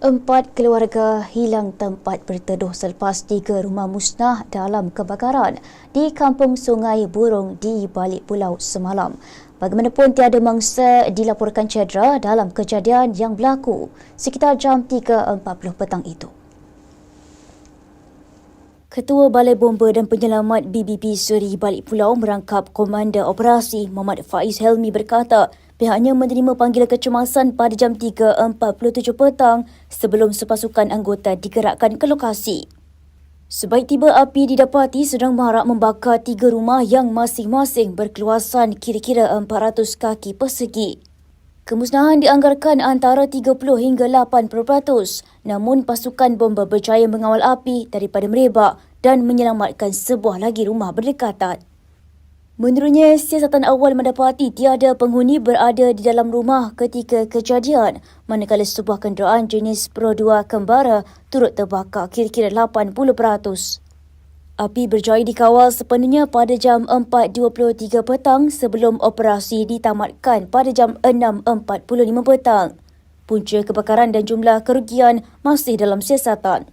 Empat keluarga hilang tempat berteduh selepas tiga rumah musnah dalam kebakaran di Kampung Sungai Burung di balik pulau semalam. Bagaimanapun tiada mangsa dilaporkan cedera dalam kejadian yang berlaku sekitar jam 3.40 petang itu. Ketua Balai Bomba dan Penyelamat BBP Suri Balik Pulau merangkap Komander Operasi Muhammad Faiz Helmi berkata pihaknya menerima panggilan kecemasan pada jam 3.47 petang sebelum sepasukan anggota digerakkan ke lokasi. Sebaik tiba api didapati sedang marak membakar tiga rumah yang masing-masing berkeluasan kira-kira 400 kaki persegi. Kemusnahan dianggarkan antara 30 hingga 80%, namun pasukan bomba berjaya mengawal api daripada merebak dan menyelamatkan sebuah lagi rumah berdekatan. Menurutnya, siasatan awal mendapati tiada penghuni berada di dalam rumah ketika kejadian, manakala sebuah kenderaan jenis Pro 2 Kembara turut terbakar kira-kira 80%. Api berjaya dikawal sepenuhnya pada jam 4.23 petang sebelum operasi ditamatkan pada jam 6.45 petang. Punca kebakaran dan jumlah kerugian masih dalam siasatan.